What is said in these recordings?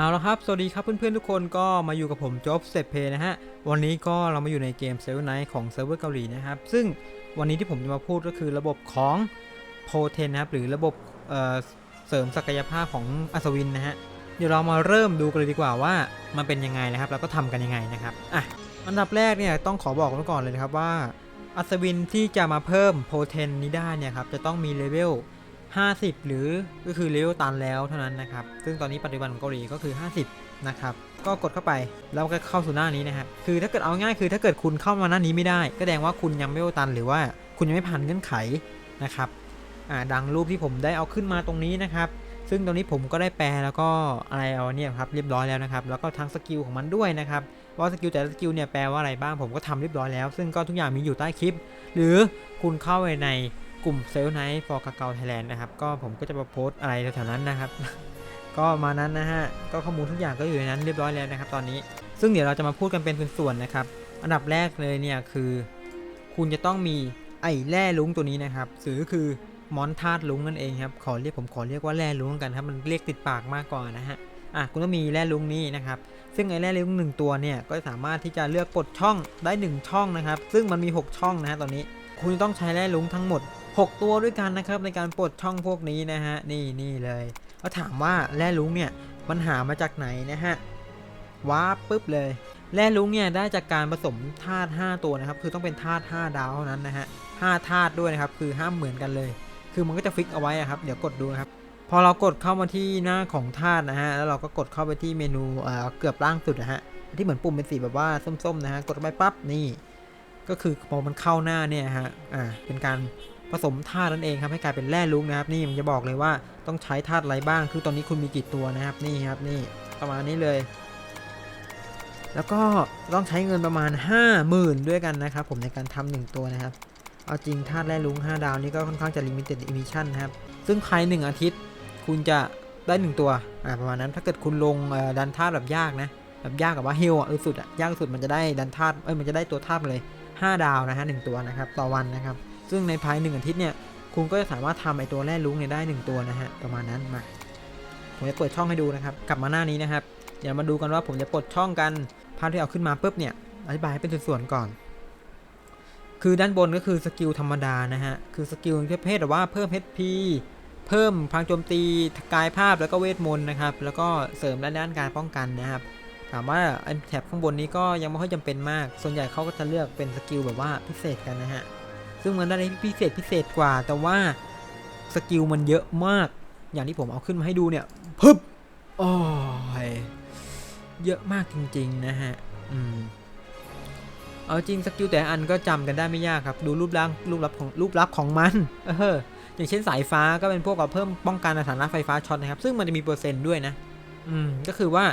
เอาละครับ สวัสดีครับเพื่อนๆทุกคนก็มาอยู่กับผมจ๊อบเซเพนะฮะ วันนี้ก็เรามาอยู่ในเกมเซเว่นไนท์ของเซิร์ฟเวอร์เกาหลีนะครับ ซึ่งวันนี้ที่ผมจะมาพูดก็คือระบบของโพเทนนะครับ หรือระบบเเสริมศักยภาพของอัศวินนะฮะ เดี๋ยวเรามาเริ่มดูกันเลยดีกว่าว่ามันเป็นยังไงนะครับ แล้วก็ทำกันยังไงนะครับ อะ อันดับแรกเนี่ยต้องขอบอกไว้ก่อนเลยนะครับว่าอัศวินที่จะมาเพิ่มโพเทนนี้ได้เนี่ยครับจะต้องมีเลเวล 50 หรือก็คือเลเวลตันแล้วเท่านั้นนะครับ ซึ่งตอนนี้ปัจจุบันของเกาหลีก็คือ 50 นะครับ ก็กดเข้าไปแล้วก็เข้าสู่หน้านี้นะครับคือถ้าเกิดเอาง่ายคือถ้าเกิดคุณเข้ามาหน้านี้ไม่ได้ ก็แสดงว่าคุณยังไม่เลเวลตัน หรือว่าคุณยังไม่ผ่านเงื่อนไขนะครับอ่าดังรูปที่ผมได้เอาขึ้นมาตรงนี้นะครับซึ่งตรงนี้ผมก็ได้แปลแล้วก็อะไรเอาเนี่ยครับเรียบร้อยแล้วนะครับ แล้วก็ทั้งสกิลของมันด้วยนะครับว่าสกิลแต่ละสกิลเนี่ยแปลว่าอะไรบ้างผมก็ทำเรียบร้อยแล้ว ซึ่งก็ทุกอย่างมีอยู่ใต้คลิป หรือคุณเข้าไปใน กลุ่มเซลล์ไนท์ฟอร์กาเกาไทยแลนด์นะครับ ก็ผมก็จะมาโพสอะไรแถวๆนั้นนะครับ ก็มานั้นนะฮะ ก็ข้อมูลทุกอย่างก็อยู่ในนั้นเรียบร้อยแล้วนะครับ ตอนนี้ ซึ่งเดี๋ยวเราจะมาพูดกันเป็นส่วนๆนะครับ อันดับแรกเลยเนี่ยคือ คุณจะต้องมีไอ้แร่ลุงตัวนี้นะครับหรือคือมอนทาดลุงนั่นเองครับ ขอเรียกผมขอเรียกว่าแร่ลุงกันครับ มันเรียกติดปากมากกว่านะฮะ อะคุณต้องมีแร่ลุงนี้นะครับ ซึ่งไอ้แร่ลุงหนึ่งตัวเนี่ย ก็สามารถที่จะเลือกปลดช่องได้ 1 ช่องนะครับ ซึ่งมันมี 6 ช่องนะฮะตอนนี้ คุณต้องใช้แร่ลุงทั้งหมด 6 ตัวด้วยกันนะครับในการปลดช่องพวกนี้นะฮะนี่นี่เลยแล้วถามว่าแร่ลุงเนี่ยมันหามาจากไหนนะฮะว้าร์ปปุ๊บเลยแร่ลุงเนี่ยได้จากการผสมธาตุ5ตัวนะครับคือต้องเป็นธาตุ5ดาวเท่านั้นนะฮะ5ธาตุด้วยนะครับคือห้ามเหมือนกันเลย คือมันก็จะฟิกเอาไว้อะครับเดี๋ยวกดดูครับพอเรากดเข้ามาที่หน้าของธาตุนะฮะแล้วเราก็กดเข้าไปที่เมนูเอ่อเกือบล่างสุดนะฮะที่เหมือนปุ่มเป็นสีแบบว่าส้มๆนะฮะกดไปปั๊บนี่ก็คือพอมันเข้าหน้าเนี่ยฮะอ่าเป็นการ ผสมธาตุนั่นเองครับให้กลายเป็นแร่ลุงนะครับ นี่มันจะบอกเลยว่าต้องใช้ธาตุอะไรบ้าง คือตอนนี้คุณมีกี่ตัวนะครับนี่ครับนี่ประมาณนี้เลย แล้วก็ต้องใช้เงินประมาณ 50,000 ด้วยกันนะครับ ผมในการทำหนึ่งตัวนะครับ เอาจริงธาตุแร่ลุง5 ดาวนี่ก็ค่อนข้างจะ limited edition นะครับ ซึ่งภายหนึ่งอาทิตย์ คุณจะได้หนึ่งตัวอ่าประมาณนั้นถ้าเกิดคุณลงดันธาตุแบบยากนะแบบยากกับว่าเฮลอะสุดอะยากสุดมันจะได้ดันธาตุเอ้ยมันจะได้ตัวธาตุเลย 5 ดาวนะฮะหนึ่งตัวนะครับ ต่อวันนะครับ ซึ่งในภายหนึ่งอาทิตย์เนี่ยคุณก็จะสามารถทำไอตัวแร่ลุงเนี่ยได้หนึ่งตัวนะฮะประมาณนั้นมาผมจะเปิดช่องให้ดูนะครับ กลับมาหน้านี้นะครับเดี๋ยวมาดูกันว่าผมจะปลดช่องกันภาพที่เอาขึ้นมาปุ๊บเนี่ยอธิบายให้เป็นส่วนๆก่อน คือด้านบนก็คือสกิลธรรมดานะฮะคือสกิลประเภทแบบว่าเพิ่ม HP เพิ่มพลังโจมตีกายภาพแล้วก็เวทมนต์นะครับ แล้วก็เสริมด้านด้านการป้องกันนะครับ ถามว่าไอแถบข้างบนนี้ก็ยังไม่ค่อยจำเป็นมาก ส่วนใหญ่เขาก็จะเลือกเป็นสกิลแบบว่าพิเศษกันนะฮะ ซึ่งมันได้พิเศษพิเศษกว่า แต่ว่าสกิลมันเยอะมาก อย่างที่ผมเอาขึ้นมาให้ดูเนี่ยพึบโอ้ยเยอะมากจริง ๆ นะฮะ อืม เอาจริงสกิลแต่ละอันก็จำกันได้ไม่ยากครับ ดูรูปร่างรูปลักษณ์ของรูปลักษณ์ของมัน เออ อย่างเช่นสายฟ้าก็เป็นพวกแบบเพิ่มป้องกันสถานะไฟฟ้าช็อตนะครับ ซึ่งมันจะมีเปอร์เซ็นต์ด้วยนะ อืม ก็คือว่า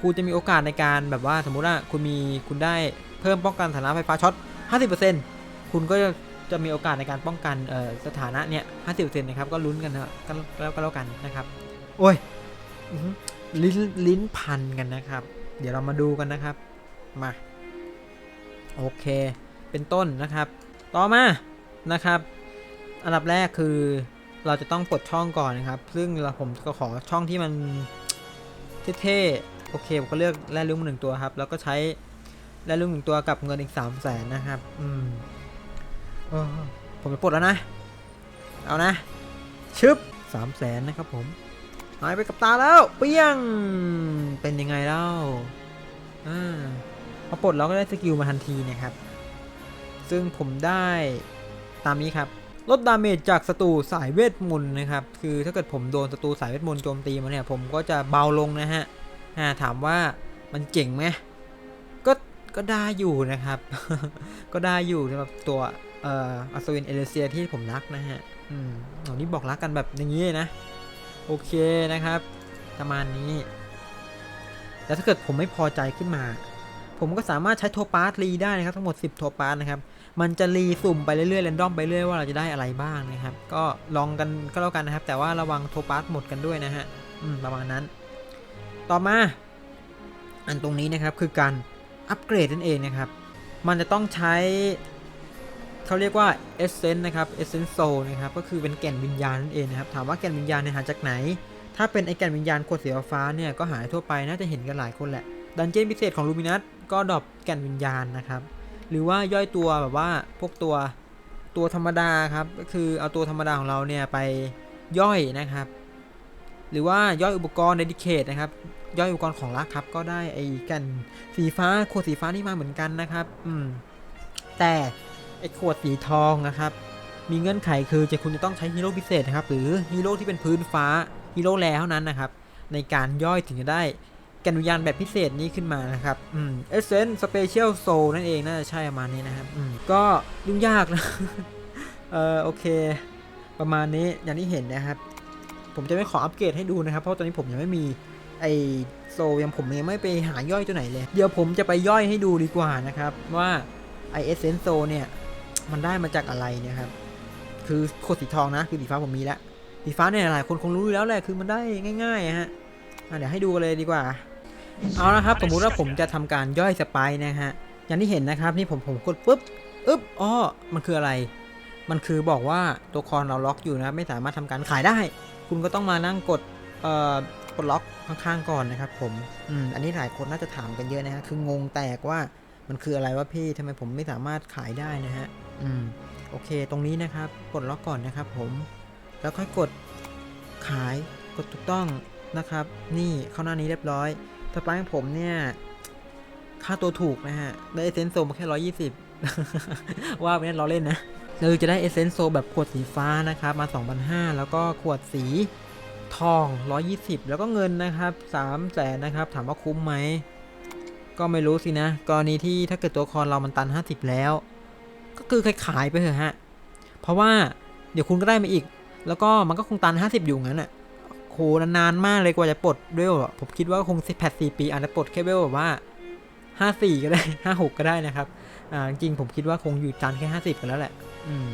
คุณจะมีโอกาสในการแบบว่าสมมุติว่าคุณมีคุณได้เพิ่มป้องกันสถานะไฟฟ้าช็อต 50%คุณก็จะ จะมีโอกาสในการป้องกันเอ่อสถานะเนี่ย50%นะครับ ก็ลุ้นกันนะก็แล้วก็แล้วกันนะครับ โอ้ยอื้อหือลิ้นลิ้นพันกันนะครับ เดี๋ยวเรามาดูกันนะครับ มา โอเค เป็นต้นนะครับ ต่อมานะครับ อันดับแรกคือเราจะต้องปลดช่องก่อนนะครับ ซึ่งเราผมก็ขอช่องที่มันเท่ๆ โอเค ผมก็เลือกแร่ลุงหนึ่งตัวครับ แล้วก็ใช้แร่ลุงหนึ่งตัวกับเงินอีก3 0 0แสนนะครับ อืม เออผมจะปลดแล้วนะ เอานะ ชึบสามแสนนะครับผม หายไปกับตาแล้ว เปี้ยง เป็นยังไงเล่าอ่าพอปลดเราก็ได้สกิลมาทันทีนะครับ ซึ่งผมได้ตามนี้ครับ ลดดาเมจจากศัตรูสายเวทมนต์นะครับ คือถ้าเกิดผมโดนศัตรูสายเวทมนต์โจมตีมาเนี่ย ผมก็จะเบาลงนะฮะอ่าถามว่ามันเจ๋งไหมก็ก็ได้อยู่นะครับ ก็ได้อยู่สำหรับตัว เอ่ออัศวินเอเลเซียที่ผมรักนะฮะ อืมอันนี้บอกรักกันแบบอย่างนี้เลยนะ โอเคนะครับ ประมาณนี้แต่ถ้าเกิดผมไม่พอใจขึ้นมา ผมก็สามารถใช้โทปาสรีได้นะครับ ทั้งหมด 10 โทปาสนะครับ มันจะรีสุ่มไปเรื่อยๆเรนดอมไปเรื่อยว่าเราจะได้อะไรบ้างนะครับ ก็ลองกันก็แล้วกันนะครับ แต่ว่าระวังโทปาสหมดกันด้วยนะฮะ อืม ประมาณนั้น ต่อมา อันตรงนี้นะครับคือการอัปเกรดนั่นเองนะครับ มันจะต้องใช้ เขาเรียกว่า Essence นะครับ Essence Soul นะครับก็คือเป็นแก่นวิญญาณนั่นเองนะครับถามว่าแก่นวิญญาณเนี่ยหาจากไหน ถ้าเป็นไอแก่นวิญญาณขวดสีฟ้าเนี่ยก็หายทั่วไปน่าจะเห็นกันหลายคนแหละดันเจี้ยนพิเศษของลูมินัสก็ดรอปแก่นวิญญาณนะครับหรือว่าย่อยตัวแบบว่าพวกตัวตัวธรรมดาครับก็คือเอาตัวธรรมดาของเราเนี่ยไปย่อยนะครับ หรือว่าย่อยอุปกรณ์ dedicate นะครับย่อยอุปกรณ์ของรักครับ ก็ได้ไอ้แกันสีฟ้าขวดสีฟ้านี่มาเหมือนกันนะครับอืมแต่ ไอ้ขวดสีทองนะครับ มีเงื่อนไขคือจะคุณจะต้องใช้ฮีโร่พิเศษนะครับ หรือฮีโร่ที่เป็นพื้นฟ้าฮีโร่แรเท่านั้นนะครับ ในการย่อยถึงจะได้แกันวิญาณแบบพิเศษนี้ขึ้นมานะครับ อืมเอเซนสเปเชียลโซนั่นเองน่าจะใช่ประมาณนี้นะครับ อืม ก็ยุ่งยากนะ เออโอเค ประมาณนี้อย่างที่เห็นนะครับ ผมจะไม่ขออัปเกรดให้ดูนะครับ เพราะตอนนี้ผมยังไม่มีไอโซยังผมยังไม่ไปหาย่อยตัวไหนเลย เดี๋ยวผมจะไปย่อยให้ดูดีกว่านะครับ ว่าไอเอเซนโซเนี่ย มันได้มาจากอะไรเนะครับ คือโคดสีทองนะ คือสีฟ้าผมมีแล้ว สีฟ้าเนี่ยหลายคนคงรู้อยู่แล้วแหละ คือมันได้ง่ายๆอะฮะเดี๋ยวให้ดูกันเลยดีกว่า เอาละครับ สมมุติว่าผมจะทำการย่อยสไปร์นะฮะ อย่างที่เห็นนะครับ นี่ผมผมกดปุ๊บอึ๊บอ้อมันคืออะไร มันคือบอกว่าตัวคอนเราล็อกอยู่นะ ไม่สามารถทำการขายได้ คุณก็ต้องมานั่งกด เอ่อ กดล็อกข้างๆก่อนนะครับ ผม อืม อันนี้หลายคนน่าจะถามกันเยอะนะฮะ คืองงแตกว่ามันคืออะไรวะพี่ทำไมผมไม่สามารถขายได้นะฮะ อืมโอเคตรงนี้นะครับกดล็อกก่อนนะครับผมแล้วค่อยกดขายกดถูกต้องนะครับ นี่เข้าหน้านี้เรียบร้อยสปายของผมเนี่ย ค่าตัวถูกนะฮะ ได้เอเซนโซมาแค่ร้อยี่สิบว่าไปนั้นล้อเล่นนะเราจะได้เอเซนโซแบบขวดสีฟ้านะครับ มา 2,500 แล้วก็ขวดสีทอง 120 แล้วก็เงินนะครับ3แสนนะครับ ถามว่าคุ้มไหม ก็ไม่รู้สินะ กรณีที่ถ้าเกิดตัวคอนเรามันตัน 50 แล้ว ก็คือขายไปเถอะฮะ เพราะว่าเดี๋ยวคุณก็ได้มาอีก แล้วก็มันก็คงตัน 50 อยู่งั้นอะโหนานๆมากเลยกว่าจะปลดด้วยผมคิดว่าคงสิแพดสี่ปีอาจจะปลดแค่เวลแบบว่า54ก็ได้56ก็ได้นะครับ อ่าจริงผมคิดว่าคงอยู่จานแค่50กันแล้วแหละ อืม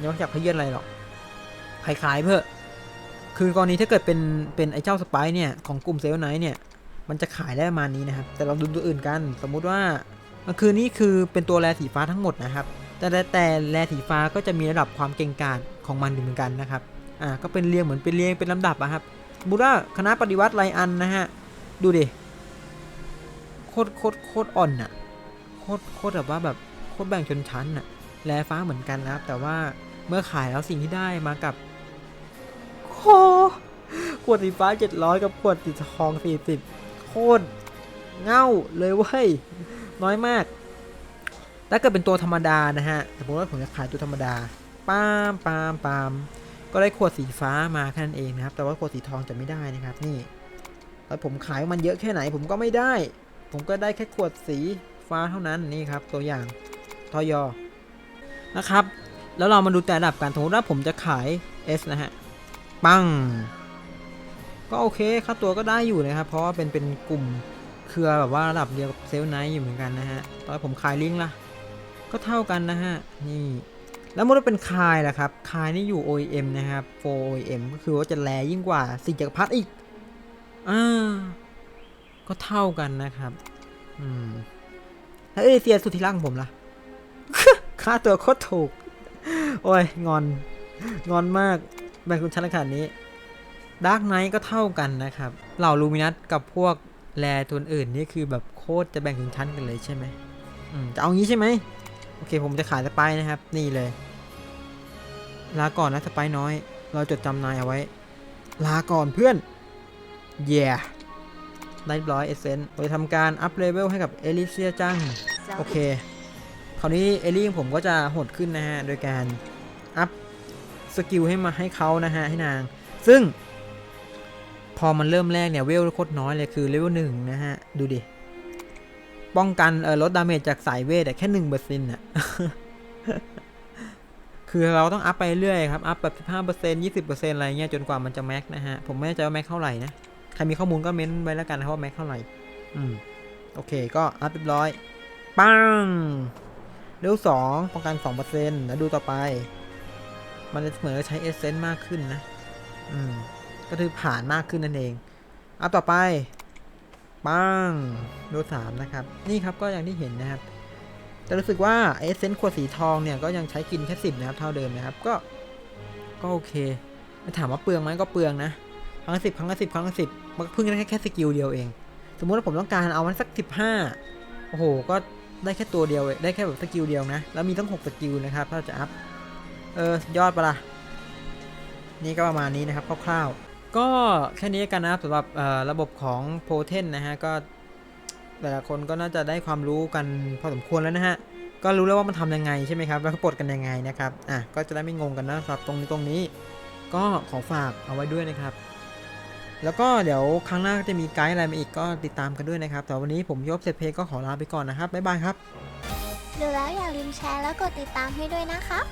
ยังไม่อยากเขยื่อนอะไรหรอกขายๆเพื่อ คือกรณีถ้าเกิดเป็นเป็นไอ้เจ้าสไปเนี่ยของกลุ่มเซลล์ไนท์เนี่ย มันจะขายได้ประมาณนี้นะครับ แต่เราดูตัวอื่นกัน สมมุติว่ามันคือนี่คือเป็นตัวแรสีฟ้าทั้งหมดนะครับ แต่แต่แต่แรสีฟ้าก็จะมีระดับความเก่งกาจของมันอยู่เหมือนกันนะครับ อ่า ก็เป็นเรียงเหมือนเป็นเรียงเป็นลำดับอะครับสมมุติว่าคณะปฏิวัติไรอันนะฮะ ดูดิ โคตรโคตรโคตรอ่อนอะโคตรโคตรแบบว่าแบบโคตรแบ่งชนชั้นอะแลฟ้าเหมือนกันนะครับ แต่ว่าเมื่อขายแล้วสิ่งที่ได้มากับโคขวดสีฟ้า 700 กับขวดสีทอง 40 โคตรเง่าเลยเว้ย น้อยมาก ถ้าเกิดเป็นตัวธรรมดานะฮะสมมติว่าผมจะขายตัวธรรมดาปามปามปามก็ได้ขวดสีฟ้ามาแค่นั้นเองนะครับ แต่ว่าขวดสีทองจะไม่ได้นะครับ นี่แล้วผมขายมันเยอะแค่ไหนผมก็ไม่ได้ ผมก็ได้แค่ขวดสีฟ้าเท่านั้นนี่ครับ ตัวอย่างทอยอนะครับ แล้วเรามาดูแต่ระดับกันสมมติว่าผมจะขาย S นะฮะปัง ก็โอเคค่าตัวก็ได้อยู่นะครับ เพราะว่าเป็นเป็นกลุ่มเครือแบบว่าระดับเดียวกับเซลไนท์อยู่เหมือนกันนะฮะตอนผมขายลิงก์ล่ะ ก็เท่ากันนะฮะ นี่ แล้วเมื่อเป็นคายล่ะครับ คายนี่อยู่ OEM นะครับ 4 OEM ก็คือว่าจะแลยิ่งกว่าสิ่งจักรพรรดิอีก อ่า ก็เท่ากันนะครับ อืม แล้วเอเซียสุดที่รักของผมล่ะ ค่าตัวโคตรถูก โอ้ย งอน งอนมากแบ่งคุณชั้นขนาดนี้ดาร์กไนท์ก็เท่ากันนะครับ เหล่าลูมินัสกับพวกแลตัวอื่นนี่คือแบบโคตรจะแบ่งถึงชั้นกันเลยใช่ไหมมจะเอางี้ใช่ไหม โอเคผมจะขายสไปร์นะครับ นี่เลย ลาก่อนนะสไปร์น้อย เราจดจำนายเอาไว้ ลาก่อนเพื่อนเย่ได้เรียบร้อยเอเซนเราจะทำการอัพเลเวลให้กับเอลิเซียจัง โอเค คราวนี้เอลลี่ของผมก็จะโหดขึ้นนะฮะ โดยการอัพสกิลให้มาให้เขานะฮะ ให้นาง ซึ่ง พอมันเริ่มแรกเนี่ยเวลโคตรน้อยเลยคือเลเวลหนึ่งนะฮะ ดูดิ ป้องกันเออลดดาเมจจากสายเวทแต่แค่หนึ่งเปอร์เซ็นต์อะคือเราต้องอัพไปเรื่อยครับ อัพแบบสิบห้าเปอร์เซ็นต์ยี่สิบเปอร์เซ็นต์อะไรเงี้ยจนกว่ามันจะแม็กนะฮะ ผมไม่แน่ใจว่าแม็กเท่าไหร่นะ ใครมีข้อมูลก็เม้นไว้แล้วกันนะว่าแม็กเท่าไหร่ อืม โอเคก็อัพเรียบร้อย ปังเร็วสองป้องกันสองเปอร์เซ็นต์แล้วดูต่อไป มันจะเหมือนใช้เอเซนต์มากขึ้นนะ อืม ก็คือผ่านมากขึ้นนั่นเองอัพต่อไป ปังเร็วสามนะครับ นี่ครับก็อย่างที่เห็นนะครับ แต่รู้สึกว่าเอเซนต์ขวดสีทองเนี่ยก็ยังใช้กินแค่สิบนะครับ เท่าเดิมนะครับ ก็ ก็โอเคถามว่าเปลืองไหมก็เปลืองนะ ครั้งละสิบครั้งละสิบครั้งละสิบมันเพิ่งได้แค่แค่สกิลเดียวเอง สมมุติว่าผมต้องการเอามันสักสิบห้าโอ้โห ก็ได้แค่ตัวเดียวเองได้แค่แบบสกิลเดียวนะ แล้วมีตั้งหกสกิลนะครับ ถ้าจะอัพ เออยอดปะล่ะนี่ก็ประมาณนี้นะครับคร่าวๆ ก็แค่นี้กันนะครับสำหรับระบบของโพเทนนะฮะก็แต่ละคนก็น่าจะได้ความรู้กันพอสมควรแล้วนะฮะก็รู้แล้วว่ามันทำยังไงใช่ไหมครับ แล้วก็ปลดกันยังไงนะครับอะก็จะได้ไม่งงกันนะสำหรับตรงนี้ตรงนี้ ก็ขอฝากเอาไว้ด้วยนะครับ แล้วก็เดี๋ยวครั้งหน้าก็จะมีไกด์อะไรมาอีกก็ติดตามกันด้วยนะครับแต่วันนี้ผมยบเสร็จเพลงก็ขอลาไปก่อนนะครับบ๊ายบายครับดูแล้วอย่าลืมแชร์แล้วกดติดตามให้ด้วยนะครับ